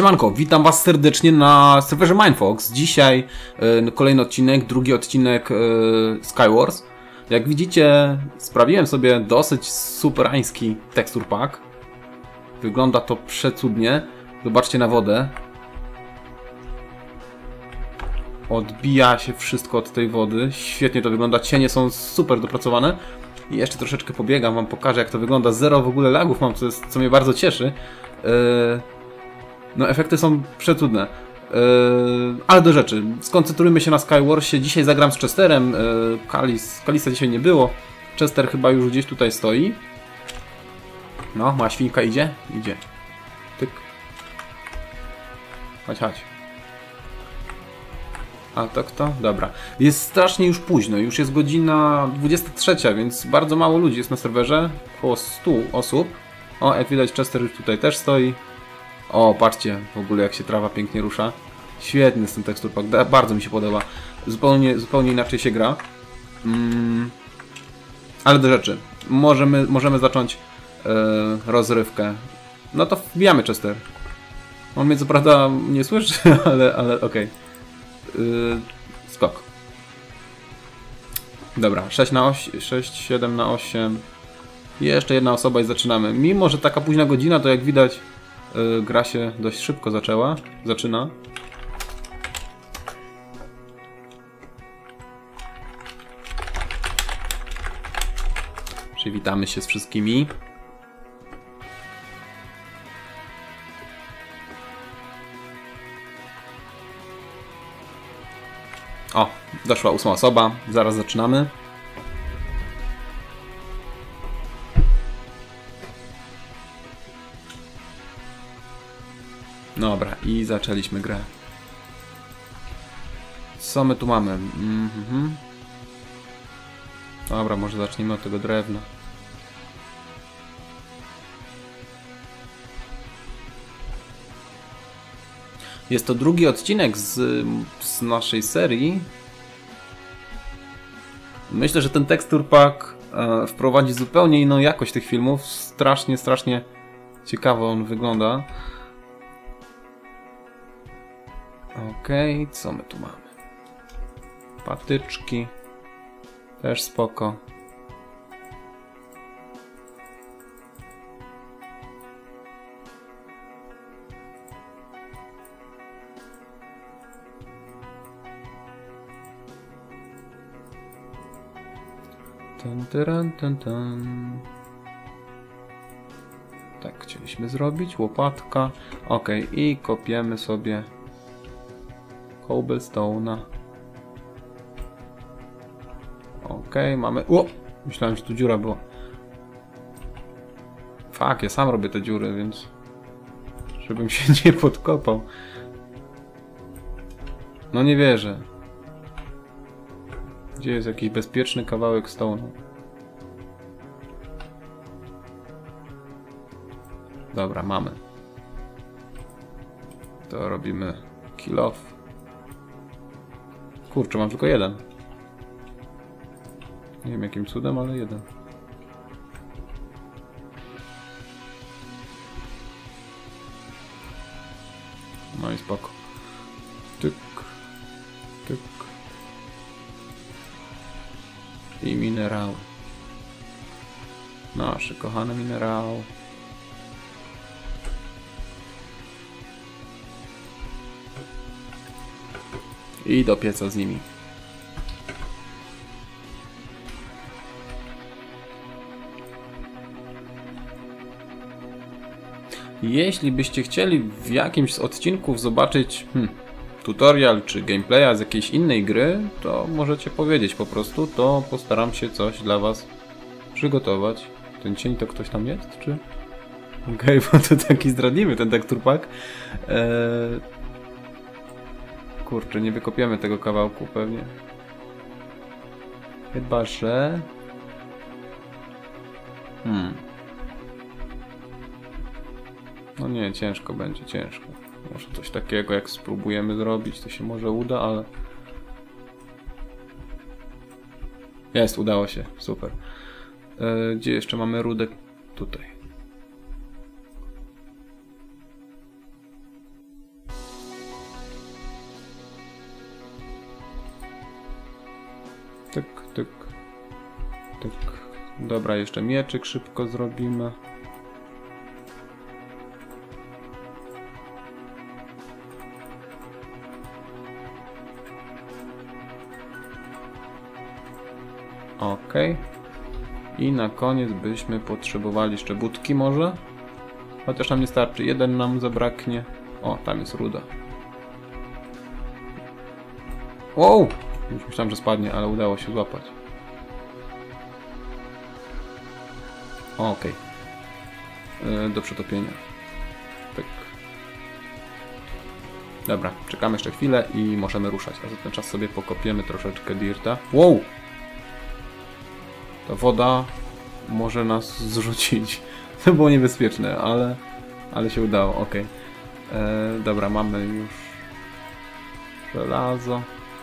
Siemanko, witam was serdecznie na serwerze Mindfox. Dzisiaj e, kolejny odcinek, drugi odcinek e, Skywars. Jak widzicie, sprawiłem sobie dosyć superański tekstur pack. Wygląda to przecudnie. Zobaczcie na wodę. Odbija się wszystko od tej wody. Świetnie to wygląda. Cienie są super dopracowane. I jeszcze troszeczkę pobiegam, wam pokażę jak to wygląda. Zero w ogóle lagów mam, co, jest, co mnie bardzo cieszy. Yy... No efekty są przecudne. Yy, ale do rzeczy. Skoncentrujmy się na Skywarsie. Dzisiaj zagram z Chesterem. Yy, Kalis, Kalisa dzisiaj nie było. Chester chyba już gdzieś tutaj stoi. No, ma świnka idzie? Idzie. Tyk. Chodź, chodź. A to kto? Dobra. Jest strasznie już późno. Już jest godzina 23, więc bardzo mało ludzi jest na serwerze. Około 100 osób. O, jak widać Chester już tutaj też stoi. O, patrzcie w ogóle jak się trawa pięknie rusza. Świetny jest ten tekstur pack, bardzo mi się podoba. Zupełnie, zupełnie inaczej się gra. Mm. Ale do rzeczy. Możemy, możemy zacząć yy, rozrywkę. No to wbijamy Chester. On mnie co prawda nie słyszy, ale, ale okej. Okay. Yy, skok. Dobra, 6 na 8, 6, 7 na 8. Jeszcze jedna osoba i zaczynamy. Mimo, że taka późna godzina, to jak widać yy, gra się dość szybko zaczęła. Zaczyna. Przywitamy się z wszystkimi. O, doszła ósma osoba. Zaraz zaczynamy. Dobra, i zaczęliśmy grę. Co my tu mamy? Mm. Dobra, może zacznijmy od tego drewna. Jest to drugi odcinek z, z naszej serii. Myślę, że ten tekstur pack e, wprowadzi zupełnie inną jakość tych filmów. Strasznie, strasznie ciekawo on wygląda. Okej, okay, co my tu mamy? Patyczki. Też spoko. Ten, ten, ten, ten. Tak, chcieliśmy zrobić. Łopatka. Ok, i kopiemy sobie cobblestone'a. Okay, mamy... O! Myślałem, że tu dziura była. Fak, ja sam robię te dziury, więc... Żebym się nie podkopał. No nie wierzę. Gdzie jest jakiś bezpieczny kawałek stone'u? Dobra, mamy. To robimy kill off. Kurczę, mam tylko jeden. Nie wiem jakim cudem, ale jeden. No i spoko. Tyk. Tyk. I minerał. Nasze kochane minerał. I do pieca z nimi. Jeśli byście chcieli w jakimś z odcinków zobaczyć hmm, tutorial czy gameplaya z jakiejś innej gry, to możecie powiedzieć po prostu, to postaram się coś dla was przygotować. Ten cień to ktoś tam jest, czy? Okej, okay, bo to taki zdradliwy ten tektur pack. Eee... Kurczę, nie wykopiemy tego kawałku pewnie. Chyba, że... Hmm. No nie, ciężko będzie, ciężko. Może coś takiego jak spróbujemy zrobić, to się może uda, ale... Jest, udało się, super. E, gdzie jeszcze mamy rudę? Tutaj. Tak. Dobra, jeszcze mieczyk szybko zrobimy. Ok. I na koniec byśmy potrzebowali jeszcze budki może? Chociaż nam nie starczy. Jeden nam zabraknie. O, tam jest ruda. Wow! Już myślałem, że spadnie, ale udało się złapać. Okej. Okay. Do przetopienia. Tak. Dobra, czekamy jeszcze chwilę i możemy ruszać. A za ten czas sobie pokopiemy troszeczkę dirta. Wow! Ta woda może nas zrzucić. To było niebezpieczne, ale, ale się udało. Ok. E, dobra, mamy już żelazo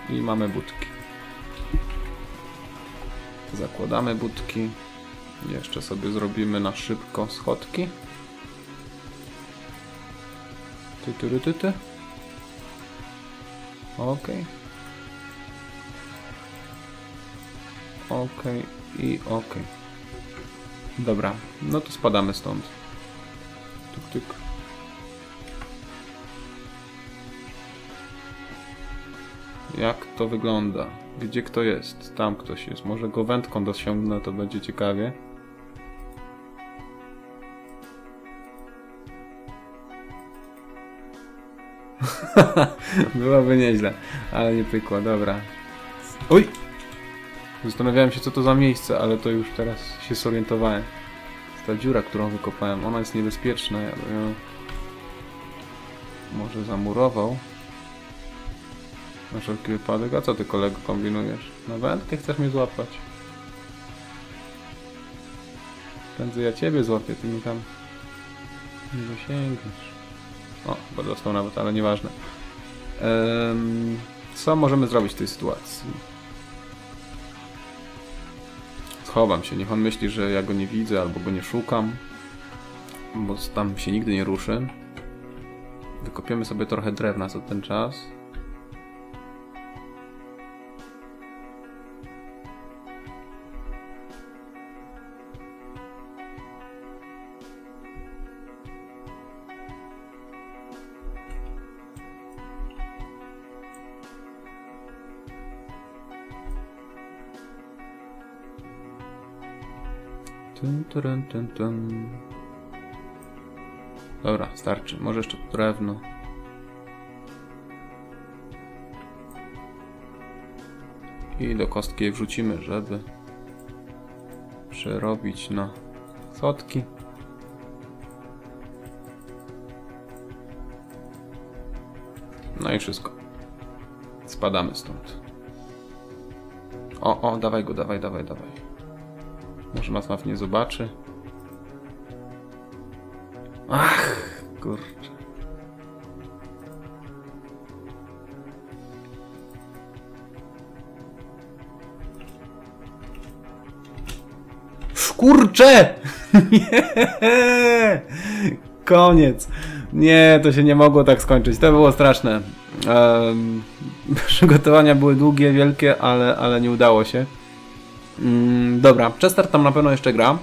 i mamy budki. Zakładamy budki. Jeszcze sobie zrobimy na szybko schodki. Ty, ty, ty, ty. Ok. Ok i ok. Dobra, no to spadamy stąd. Tuk, tuk. Jak to wygląda? Gdzie kto jest? Tam ktoś jest. Może go wędką dosiągnę, to będzie ciekawie. Byłoby nieźle, ale nie pykła, dobra. Oj! Zastanawiałem się co to za miejsce, ale to już teraz się zorientowałem. Ta dziura, którą wykopałem, ona jest niebezpieczna. Ja bym ją może zamurował. Na wszelki wypadek. A co ty kolego kombinujesz? Na wędkę chcesz mnie złapać? Prędzej ja ciebie złapię, ty mi tam nie dosięgniesz. O, bo dostał nawet, ale nieważne. Um, co możemy zrobić w tej sytuacji? Schowam się, niech on myśli, że ja go nie widzę albo go nie szukam, bo tam się nigdy nie ruszy. Wykopiemy sobie trochę drewna za ten czas. Tun, tun, tun, tun. Dobra, starczy. Może jeszcze drewno. I do kostki je wrzucimy, żeby przerobić na sotki. No i wszystko. Spadamy stąd. O, o, dawaj go, dawaj, dawaj, dawaj. Może Matmaw nie zobaczy. Ach, kurczę. Kurczę! Nie! Koniec. Nie, to się nie mogło tak skończyć. To było straszne. Um, przygotowania były długie, wielkie, ale, ale nie udało się. Mm, dobra, Chester tam na pewno jeszcze gra.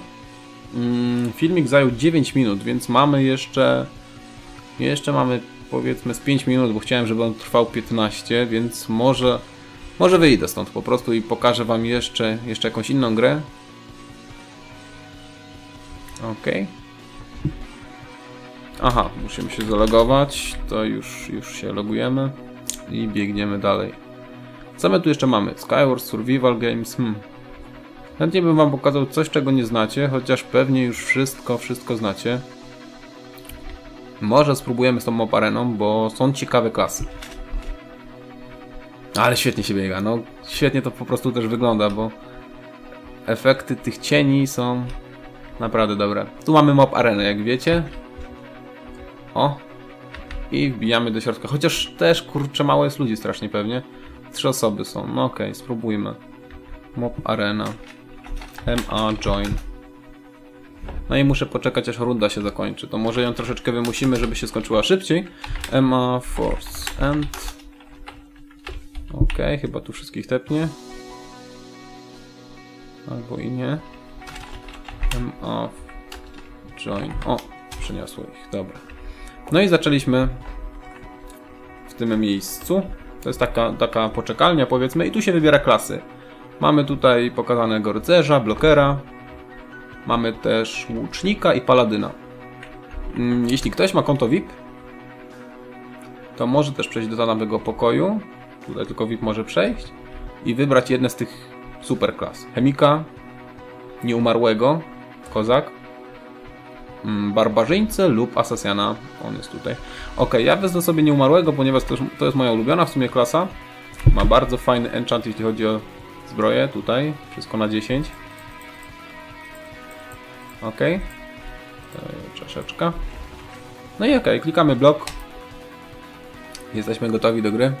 Mm, filmik zajął 9 minut, więc mamy jeszcze... Jeszcze mamy powiedzmy z 5 minut, bo chciałem, żeby on trwał 15, więc może... Może wyjdę stąd po prostu i pokażę wam jeszcze, jeszcze jakąś inną grę. Ok. Aha, musimy się zalogować. To już, już się logujemy i biegniemy dalej. Co my tu jeszcze mamy? Skyward Survival Games. Hmm. Chętnie bym wam pokazał coś, czego nie znacie, chociaż pewnie już wszystko, wszystko znacie. Może spróbujemy z tą mob areną, bo są ciekawe klasy. Ale świetnie się biega, no świetnie to po prostu też wygląda, bo efekty tych cieni są naprawdę dobre. Tu mamy mob arenę, jak wiecie. O! I wbijamy do środka, chociaż też kurczę mało jest ludzi strasznie pewnie. Trzy osoby są, no okej, okay, spróbujmy. Mob arena. MA join. No i muszę poczekać aż runda się zakończy. To może ją troszeczkę wymusimy, żeby się skończyła szybciej. MA force end. Ok, chyba tu wszystkich tepnie. Albo i nie. M off. Join. O, przyniosło ich, dobra. No i zaczęliśmy w tym miejscu. To jest taka, taka poczekalnia powiedzmy i tu się wybiera klasy. Mamy tutaj pokazanego rycerza, blokera. Mamy też łucznika i paladyna. Mm, jeśli ktoś ma konto VIP, to może też przejść do danego pokoju. Tutaj tylko VIP może przejść i wybrać jedne z tych super klas. Chemika, nieumarłego, kozak, mm, barbarzyńcę lub asasjana. On jest tutaj. Ok, ja wezmę sobie nieumarłego, ponieważ to jest moja ulubiona w sumie klasa. Ma bardzo fajny enchant, jeśli chodzi o zbroję. Tutaj, wszystko na 10. Ok. Czaszeczka. No i ok, klikamy blok. Jesteśmy gotowi do gry.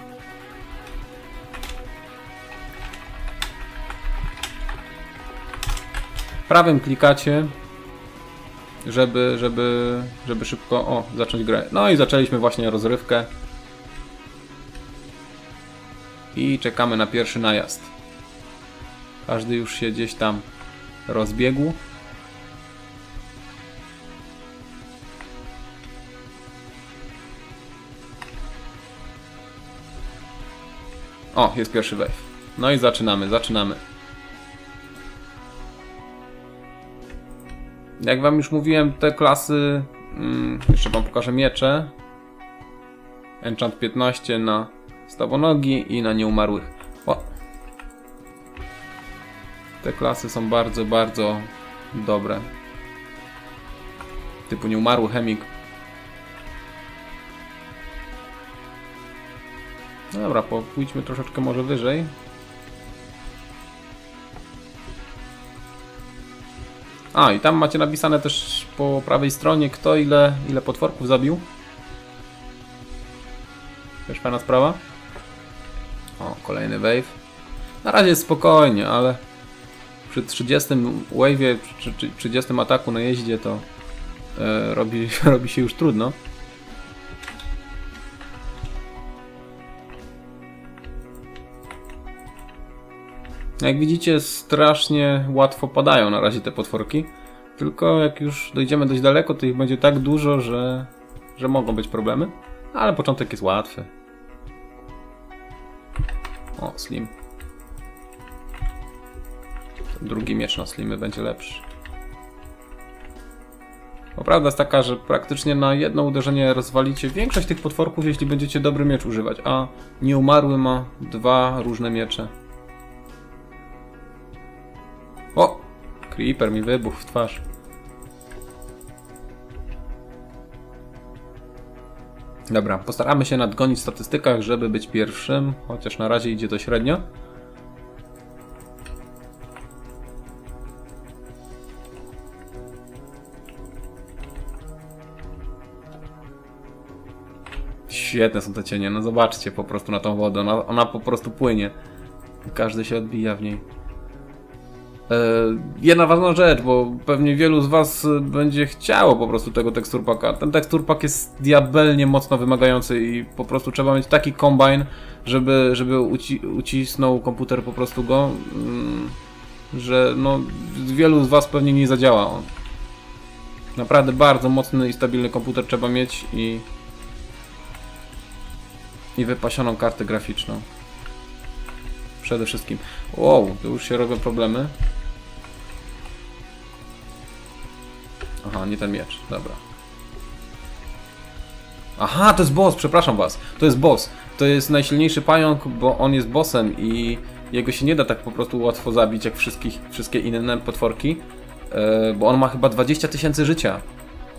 Prawym klikacie, żeby, żeby, żeby szybko o, zacząć grę. No i zaczęliśmy właśnie rozrywkę. I czekamy na pierwszy najazd. Każdy już się gdzieś tam rozbiegł. O, jest pierwszy wave. No i zaczynamy, zaczynamy. Jak wam już mówiłem, te klasy... Mm, jeszcze wam pokażę miecze. Enchant 15 na stawonogi i na nieumarłych. Te klasy są bardzo, bardzo dobre. Typu nieumarły chemik. No dobra, pójdźmy troszeczkę może wyżej. A, i tam macie napisane też po prawej stronie, kto ile, ile potworków zabił. Też fajna sprawa. O, kolejny wave. Na razie spokojnie, ale przy 30 wave'ie, przy 30 ataku na jeździe to e, robi, robi się już trudno. Jak widzicie, strasznie łatwo padają na razie te potworki. Tylko jak już dojdziemy dość daleko, to ich będzie tak dużo, że, że mogą być problemy. Ale początek jest łatwy. O, slim. Drugi miecz na slimy będzie lepszy. Bo prawda jest taka, że praktycznie na jedno uderzenie rozwalicie większość tych potworków, jeśli będziecie dobry miecz używać, a nieumarły ma dwa różne miecze. O! Creeper mi wybuchł w twarz. Dobra, postaramy się nadgonić w statystykach, żeby być pierwszym, chociaż na razie idzie to średnio. Świetne są te cienie, no zobaczcie po prostu na tą wodę, ona, ona po prostu płynie. Każdy się odbija w niej. E, jedna ważna rzecz, bo pewnie wielu z Was będzie chciało po prostu tego teksturpaka. Ten teksturpak jest diabelnie mocno wymagający i po prostu trzeba mieć taki kombine, żeby, żeby uci ucisnął komputer po prostu go, mm, że no wielu z Was pewnie nie zadziała on. Naprawdę bardzo mocny i stabilny komputer trzeba mieć i i wypasioną kartę graficzną. Przede wszystkim. Wow, tu już się robią problemy. Aha, nie ten miecz, dobra. Aha, to jest boss, przepraszam was. To jest boss. To jest najsilniejszy pająk, bo on jest bossem i jego się nie da tak po prostu łatwo zabić jak wszystkich, wszystkie inne potworki. Yy, bo on ma chyba 20 tysięcy życia.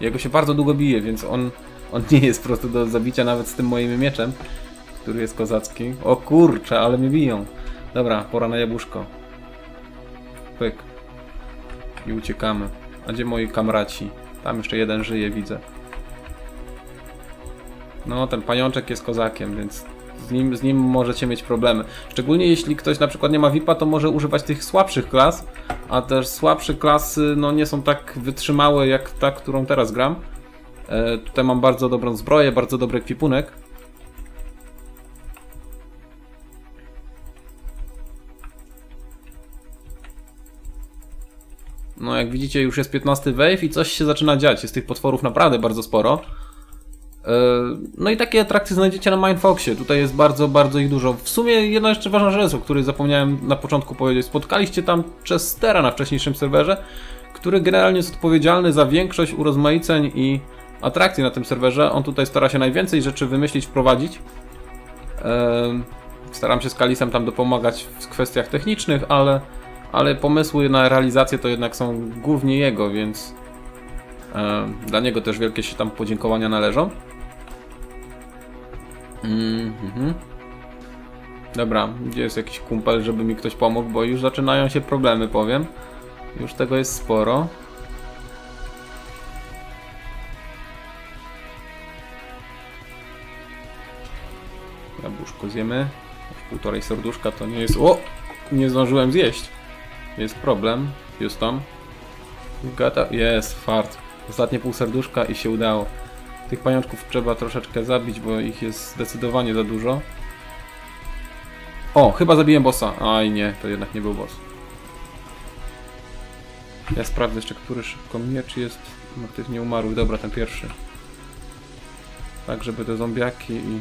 Jego się bardzo długo bije, więc on, on nie jest po prostu do zabicia nawet z tym moim mieczem, który jest kozacki. O kurczę, ale mnie biją. Dobra, pora na jabłuszko. Pyk. I uciekamy. A gdzie moi kamraci? Tam jeszcze jeden żyje, widzę. No, ten pajączek jest kozakiem, więc z nim, z nim możecie mieć problemy. Szczególnie jeśli ktoś na przykład nie ma VIPa, to może używać tych słabszych klas, a też słabsze klasy no, nie są tak wytrzymałe jak ta, którą teraz gram. E, tutaj mam bardzo dobrą zbroję, bardzo dobry kwipunek. No jak widzicie już jest 15 wave i coś się zaczyna dziać. Jest tych potworów naprawdę bardzo sporo. E, no i takie atrakcje znajdziecie na Mindfoxie. Tutaj jest bardzo, bardzo ich dużo. W sumie jedna jeszcze ważna rzecz, o której zapomniałem na początku powiedzieć. Spotkaliście tam Chestera na wcześniejszym serwerze, który generalnie jest odpowiedzialny za większość urozmaiceń i atrakcji na tym serwerze. On tutaj stara się najwięcej rzeczy wymyślić, wprowadzić. Staram się z Kalisem tam dopomagać w kwestiach technicznych, ale, ale pomysły na realizację to jednak są głównie jego, więc dla niego też wielkie się tam podziękowania należą. Mm -hmm. Dobra, gdzie jest jakiś kumpel, żeby mi ktoś pomógł, bo już zaczynają się problemy, powiem. Już tego jest sporo. Jabłuszko zjemy. Półtorej serduszka to nie jest... O! Nie zdążyłem zjeść. Jest problem. Houston. Gata... Jest, fart. Ostatnie pół serduszka i się udało. Tych pajączków trzeba troszeczkę zabić, bo ich jest zdecydowanie za dużo. O, chyba zabiłem bossa. Aj nie, to jednak nie był boss. Ja sprawdzę jeszcze, który szybko miecz jest tych nieumarłych. Dobra, ten pierwszy. Tak, żeby te zombiaki i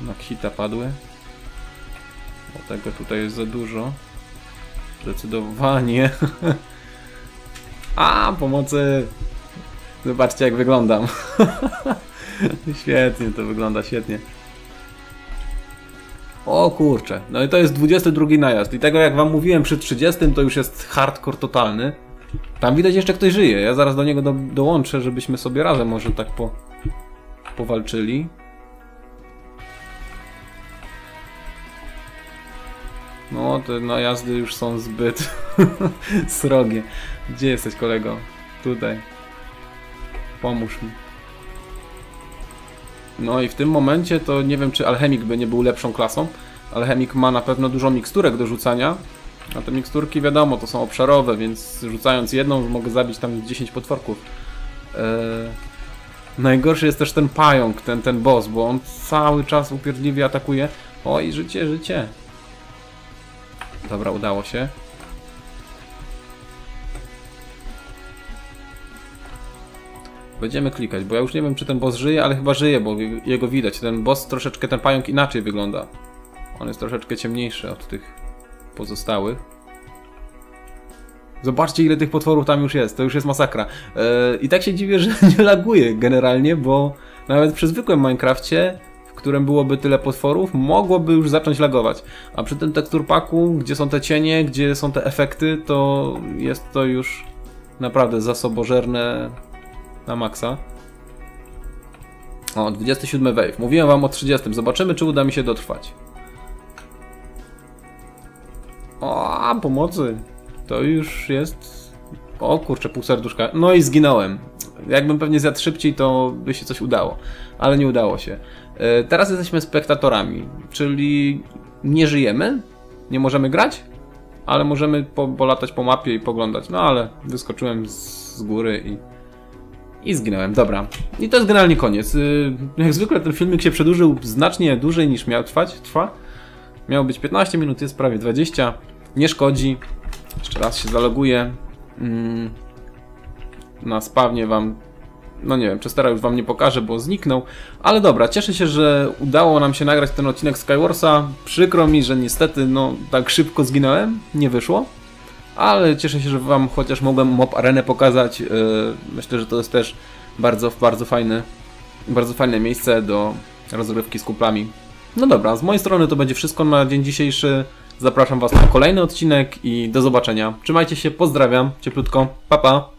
na kwita padły. Bo tego tutaj jest za dużo. Zdecydowanie. A, pomocy! Zobaczcie jak wyglądam. świetnie to wygląda, świetnie. O kurczę, no i to jest 22 najazd i tego jak wam mówiłem przy 30 to już jest hardcore totalny. Tam widać jeszcze ktoś żyje, ja zaraz do niego do, dołączę, żebyśmy sobie razem może tak po, powalczyli. No, te najazdy już są zbyt srogie. Gdzie jesteś kolego? Tutaj. Pomóż mi. No i w tym momencie to nie wiem, czy alchemik by nie był lepszą klasą. Alchemik ma na pewno dużo miksturek do rzucania. A te miksturki wiadomo, to są obszarowe, więc rzucając jedną mogę zabić tam 10 potworków. Eee... Najgorszy jest też ten pająk, ten, ten boss, bo on cały czas upierdliwie atakuje. Oj, życie, życie. Dobra, udało się. Będziemy klikać, bo ja już nie wiem, czy ten boss żyje, ale chyba żyje, bo jego widać. Ten boss troszeczkę, ten pająk inaczej wygląda. On jest troszeczkę ciemniejszy od tych pozostałych. Zobaczcie, ile tych potworów tam już jest. To już jest masakra. Yy, I tak się dziwię, że nie laguje generalnie, bo nawet przy zwykłym Minecrafcie, którym byłoby tyle potworów, mogłoby już zacząć lagować. A przy tym teksturpaku, gdzie są te cienie, gdzie są te efekty, to jest to już naprawdę zasobożerne na maksa. O, 27 wave. Mówiłem wam o 30. Zobaczymy, czy uda mi się dotrwać. O, pomocy. To już jest... O kurczę, pół serduszka. No i zginąłem. Jakbym pewnie zjadł szybciej, to by się coś udało. Ale nie udało się. E, teraz jesteśmy spektatorami, czyli nie żyjemy, nie możemy grać, ale możemy po, polatać po mapie i poglądać. No ale wyskoczyłem z, góry i i zginąłem, dobra. I to jest generalnie koniec. Y, jak zwykle ten filmik się przedłużył znacznie dłużej niż miał trwać. Trwa. Miało być 15 minut, jest prawie 20. Nie szkodzi. Jeszcze raz się zaloguję. Mm. Na spawnie wam no nie wiem, Chestera już wam nie pokażę, bo zniknął. Ale dobra, cieszę się, że udało nam się nagrać ten odcinek Skywarsa. Przykro mi, że niestety no tak szybko zginąłem, nie wyszło ale cieszę się, że Wam chociaż mogłem Mob Arenę pokazać. E, myślę, że to jest też bardzo, bardzo fajne, bardzo fajne miejsce do rozrywki z kuplami. No dobra, z mojej strony to będzie wszystko na dzień dzisiejszy. Zapraszam Was na kolejny odcinek i do zobaczenia. Trzymajcie się, pozdrawiam, cieplutko, pa pa!